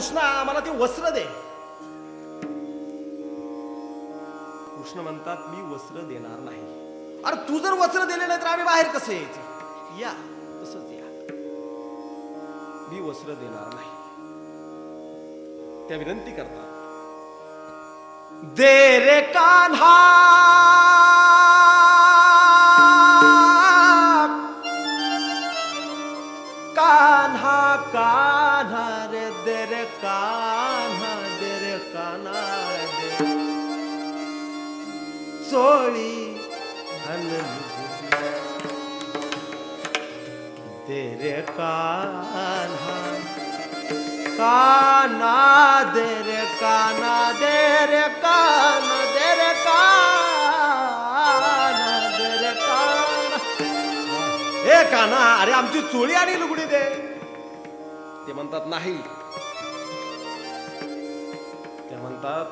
कृष्णा आम्हाला ते वस्त्र दे. कृष्ण म्हणतात मी वस्त्र देणार नाही. अरे तू जर वस्त्र दिले नाही तर आम्ही बाहेर कसे यायचं? या तसंच या. मी वस्त्र देणार नाही. त्या विनंती करतात. दे रे कान्हा तेरे रे कान्हा काना दे काना दे रे काना दे रे काना दे रे काना। ए काना अरे आमची चोळी आणि लुगडी दे. ते म्हणतात नाही. ते म्हणतात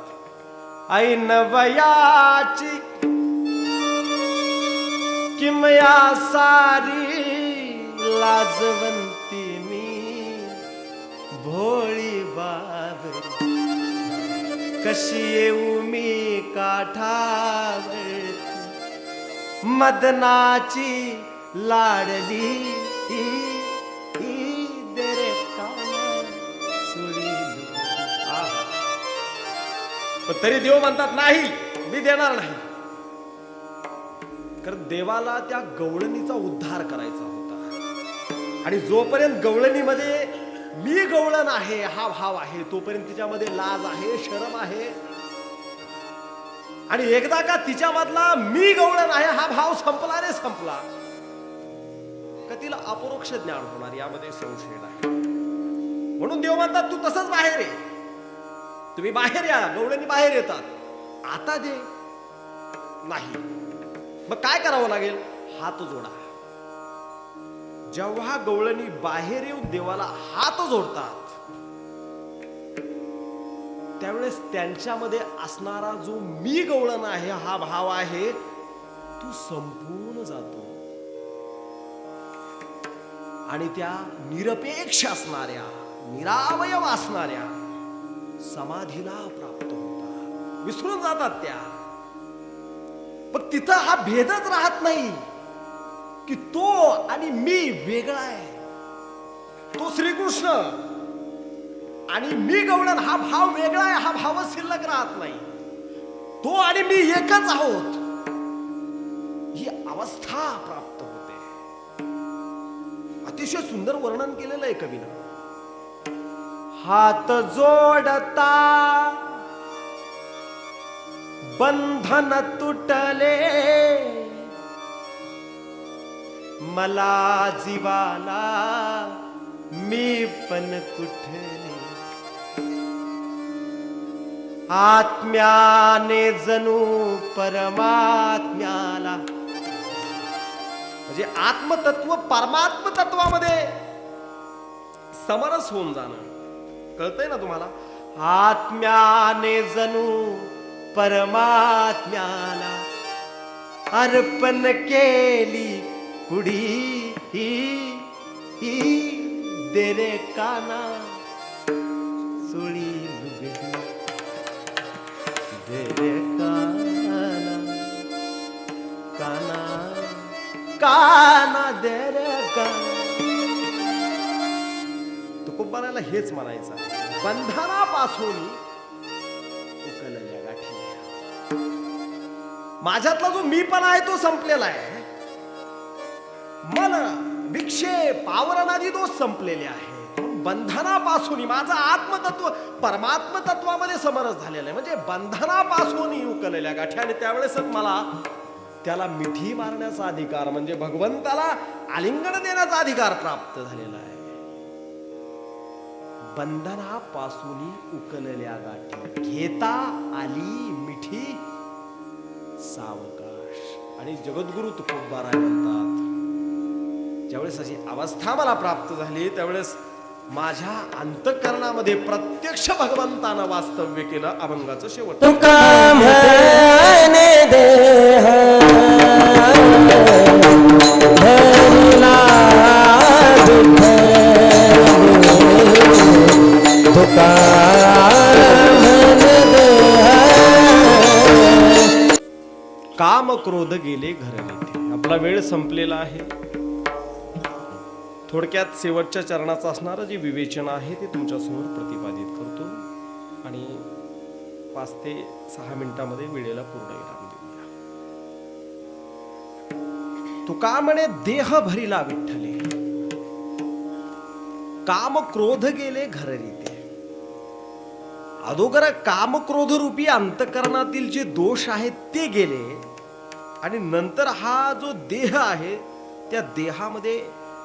ऐन वयाची किमया सारी लाजवंती मी भोळी बाबर कशी येऊ मी काठावर? मदनाची लाडली तरी देव म्हणतात नाही मी देणार नाही. कारण देवाला त्या गवळणीचा उद्धार करायचा आणि जोपर्यंत गवळणीमध्ये मी गवळण आहे हा भाव आहे तोपर्यंत तिच्यामध्ये लाज आहे शरम आहे. आणि एकदा का तिच्यामधला मी गवळण आहे हा भाव संपला रे संपला. का तिला अपरोक्ष ज्ञान होणार यामध्ये संशय नाही. म्हणून देव म्हणतात तू तसंच बाहेर ये. तुम्ही बाहेर या गवळणी बाहेर येतात. आता दे नाही मग काय करावं लागेल? हात जोडा. जेव्हा गवळणी बाहेर येऊन देवाला हात जोडतात त्यावेळेस त्यांच्यामध्ये असणारा जो मी गवळण आहे हा भाव आहे तो संपूर्ण जातो. आणि त्या निरपेक्ष असणाऱ्या निरावयव असणाऱ्या समाधीला प्राप्त होतात. विसरून जातात त्या. पण तिथं हा भेदच राहत नाही. की तो आणि मी वेगळा आहे. तो श्रीकृष्ण. आणि मी गवळण हा भाव वेगळा आहे हा भावच शिल्लक राहत नाही. तो आणि मी एकच आहोत. ही अवस्था प्राप्त होते. अतिशय सुंदर वर्णन केलेलं आहे कवीनं. हात जोडता बंधन तुटले. मला जीवाला मी पण कुठे आत्म्याने जणू परमात्म्याला. म्हणजे आत्मतत्व परमात्म तत्वामध्ये समरस होऊन जाणं. कळतंय ना तुम्हाला? आत्म्याने जणू परमात्म्याला अर्पण केली कुडी ही ही देरे काना सोळी लुगडी. देरे काना काना काना देरे काना. तुकोबाराला हेच म्हणायचं आहे. बंधनापासून उकलल्या गाठी माझ्यातला जो मी पण आहे तो संपलेला आहे. मन विक्षेप आवरणादी दोष संपलेले आहे बंधनापासून माझं आत्मतत्व परमात्म तत्वामध्ये समरस झालेलं आहे. म्हणजे बंधनापासून उकललेल्या गाठी आणि त्यावेळेसच मला त्याला मिठी मारण्याचा अधिकार म्हणजे भगवंताला आलिंगन देण्याचा अधिकार प्राप्त झालेला आहे. बंधनापासून उकलल्या गाठी. घेता आली मिठी सावकाश. आणि जगद्गुरु तुकोबाराय म्हणतात ज्यावेळेस अशी अवस्था मला प्राप्त झाली त्यावेळेस माझ्या अंतकरणामध्ये प्रत्यक्ष भगवंतानं वास्तव्य केलं अभंगाचं शेवट. काम क्रोध गेले घर आपला वेळ संपलेला आहे. थोडक्यात शेवटच्या चरणाचं असणारं जे विवेचन आहे ते तुमच्यासमोर प्रतिपादित करतो. आणि पाच ते सहा मिनिटामध्ये वेळेला पूर्ण विराम देऊया. तुका म्हणे देह भरिला विठ्ठले काम क्रोध गेले घररीते अदोगर काम क्रोध रूपी अंतकरणातील जे दोष आहेत ते गेले. आणि नंतर हा जो देह आहे त्या देहामध्ये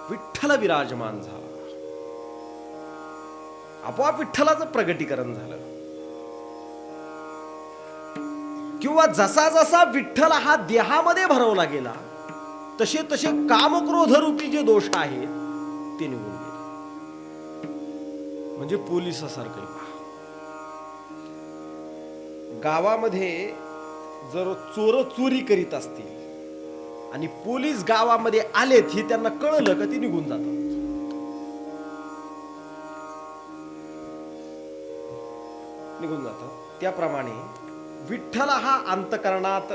विठ्ठल विराजमान झाला. आपोआप विठ्ठलाचं प्रगटीकरण झालं. किंवा जसा जसा विठ्ठल हा देहामध्ये भरवला गेला तसे तसे कामक्रोधरूपी जे दोष आहेत ते निघून गेले. म्हणजे पोलिसासारखं पहा गावामध्ये जर चोर चोरी करीत असतील आणि पोलीस गावामध्ये आलेत हे त्यांना कळलं का ते निघून जातात. निघून जातात. त्याप्रमाणे विठ्ठल हा अंतकरणात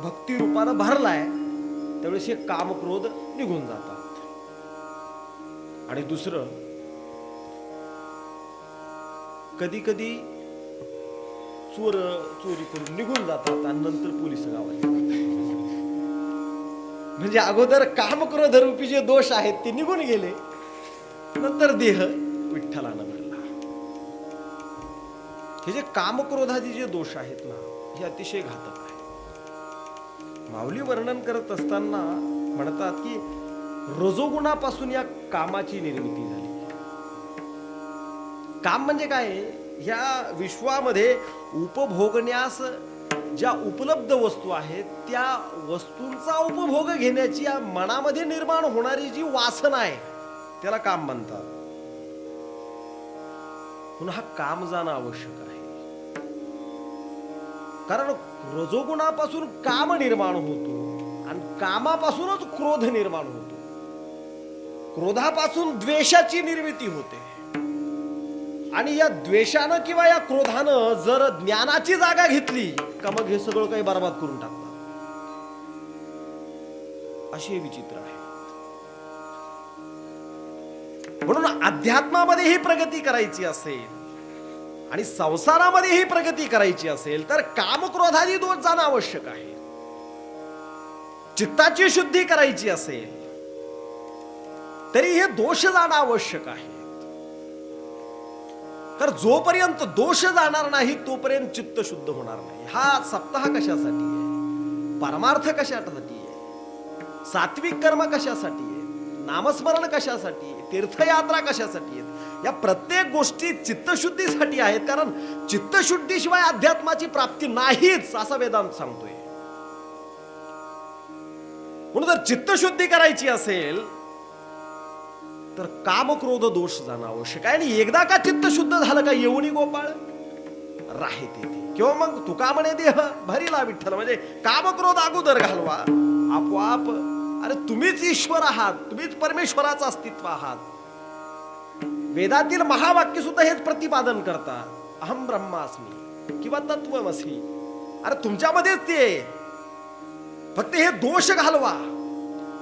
भक्तिरूपानं भरलाय. त्यावेळेस हे कामक्रोध निघून जातात. आणि दुसरं कधी कधी चोर चोरी करून निघून जातात आणि नंतर पोलीस गावात म्हणजे अगोदर कामक्रोध रूपी जे दोष आहेत ते निघून गेले. नंतर देह विठ्ठलानं भरला. हे जे कामक्रोधाचे जे दोष आहेत ना हे अतिशय घातक आहे. माऊली वर्णन करत असताना म्हणतात की रजोगुणापासून या कामाची निर्मिती झाली. काम म्हणजे काय? ह्या विश्वामध्ये उपभोगण्यास ज्या उपलब्ध वस्तू आहेत त्या वस्तूंचा उपभोग घेण्याची या मनामध्ये निर्माण होणारी जी वासना आहे त्याला काम म्हणतात. पुन्हा हा काम जाणं आवश्यक आहे. कारण रजोगुणापासून काम निर्माण होतो आणि कामापासूनच क्रोध निर्माण होतो. क्रोधापासून द्वेषाची निर्मिती होते. आणि या द्वेषानं किंवा या क्रोधानं जर ज्ञानाची जागा घेतली का मग हे सगळं काही बरबाद करून टाकतात? असे विचित्र आहे. म्हणून अध्यात्मामध्ये ही प्रगती करायची असेल आणि संसारामध्ये ही प्रगती करायची असेल तर कामक्रोधादी दोष जाणं आवश्यक आहे. चित्ताची शुद्धी करायची असेल तरी हे दोष जाणं आवश्यक आहे. तर जोपर्यंत दोष जाणार नाही तोपर्यंत चित्त शुद्ध होणार नाही. हा सप्ताह कशासाठी आहे? परमार्थ कशासाठी आहे? सात्विक कर्म कशासाठी आहे? नामस्मरण कशासाठी आहे? तीर्थयात्रा कशासाठी आहेत? या प्रत्येक गोष्टी चित्तशुद्धीसाठी आहेत कारण चित्तशुद्धीशिवाय अध्यात्माची प्राप्ती नाहीच असा वेदांत सांगतोय. म्हणून जर चित्तशुद्धी करायची असेल तर कामक्रोध दोष जाणं आवश्यक आहे. आणि एकदा का चित्त शुद्ध झालं का येऊनी गोपाळ? राहे ते किंवा मग तुका म्हणे देह भरीला विठ्ठल. म्हणजे कामक्रोध अगोदर घालवा. आपोआप अरे तुम्हीच ईश्वर आहात तुम्हीच परमेश्वराचं अस्तित्व आहात. वेदातील महावाक्य सुद्धा हेच प्रतिपादन करतात. अहम ब्रह्मास्मी किंवा तत्वमसी अरे तुमच्यामध्येच ते. फक्त हे दोष घालवा.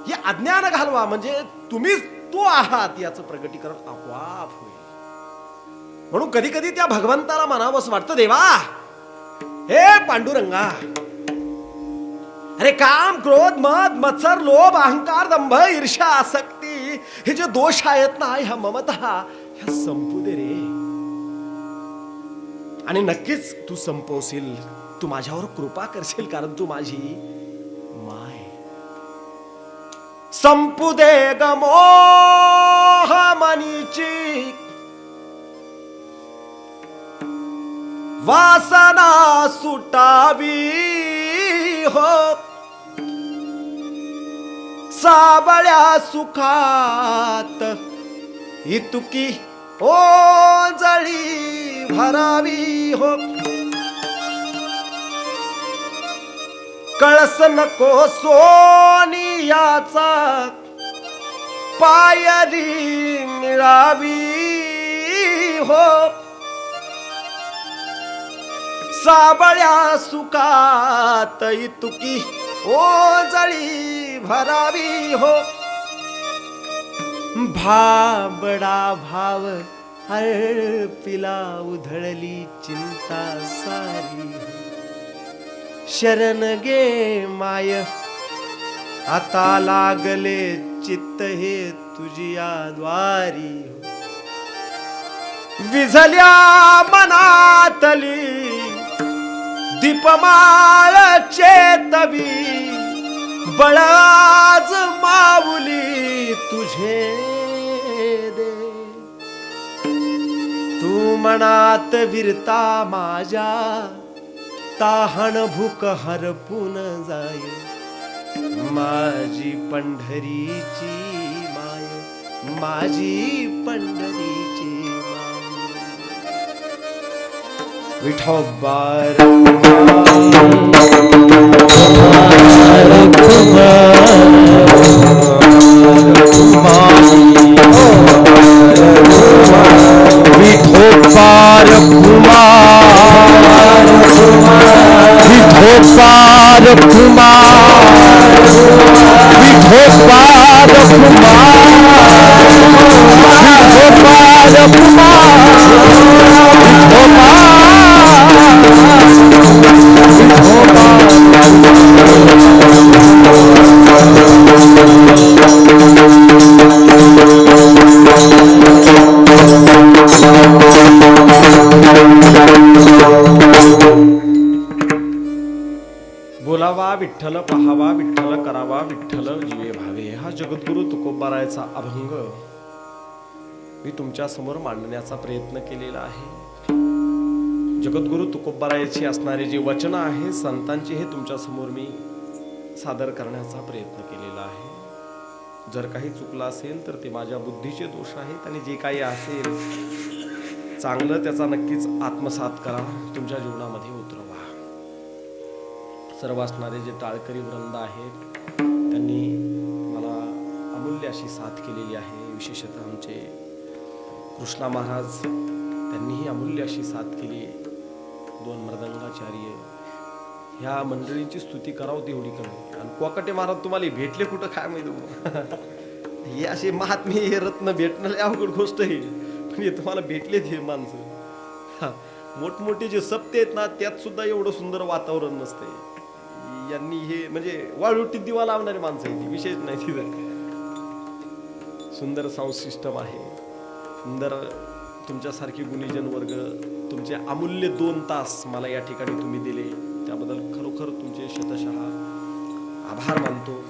हे अज्ञान घालवा. म्हणजे तुम्हीच तो आहात याचं प्रगटीकरण आपोआप होईल. म्हणून कधी कधी त्या भगवंताला म्हणावंच वाटतं देवा हे पांडुरंगा अरे काम क्रोध मद मत्सर लोभ अहंकार दंभ ईर्षा आसक्ती हे जे दोष आहेत ना ह्या ममता ह्या संपू दे रे. आणि नक्कीच तू संपवशील तू माझ्यावर कृपा करशील कारण तू माझी संपू दे गमोह मनीची वासना सुटावी हो सावळ्या सुखात इतुकी ओ जळी भरावी हो कळस नको सोनियाचा पायरी मिळावी हो. साबळ्या सुकात तुकी ओ जळी भरावी हो. भाबडा भाव हर पिला उधळली चिंता सारी हो. शरण गे माय. आता लागले चित्त हे तुझिया द्वारी विझल्या मनातली दीपमाळ चेतवी. बळाज माऊली तुझे दे. तू मनात विरता माझ्या. ताहण भूक हरपून जाय माझी पंढरीची माय माझी पंढरीची माय विठोबार विठ्ठल पहावा विठ्ठल करावा विठ्ठल जीवे भावे. हा जगद्गुरु तुकोबारायचा अभंग. मी तुमच्यासमोर मांडण्याचा प्रयत्न केलेला आहे. जगद्गुरु तुकोबारायची असणारे जे वचन आहे संतांचे हे तुमच्यासमोर मी सादर करण्याचा प्रयत्न केलेला आहे. जर काही चुकलं असेल तर ते माझ्या बुद्धीचे दोष आहेत आणि जे काही असेल चांगलं त्याचा नक्कीच आत्मसात करा. तुमच्या जीवनामध्ये उतरवा. सर्व असणारे जे टाळकरी वृंद आहेत त्यांनी मला अमूल्य अशी साथ केलेली आहे. विशेषतः आमचे कृष्णा महाराज त्यांनीही अमूल्य अशी साथ केली. दोन मृदंगाचार्य ह्या मंडळींची स्तुती करावं तेवढी कमी. आणि कोकटे महाराज तुम्हाला भेटले कुठं? काय माहिती हे असे महात्मे हे रत्न भेटणं अवघड गोष्ट आहे. पण हे तुम्हाला भेटलेत हे माणसं. मोठमोठे जे सप्ते आहेत ना त्यात सुद्धा एवढं सुंदर वातावरण नसते ज्यांनी हे म्हणजे वाळूटीत दिवा लावणारी माणसं आहे ती विशेष नाही तिथं सुंदर साऊंड सिस्टम आहे. सुंदर तुमच्यासारखे गुणीजन वर्ग तुमचे अमूल्य दोन तास मला या ठिकाणी तुम्ही दिले. त्याबद्दल खरोखर तुमचे शतशः आभार मानतो.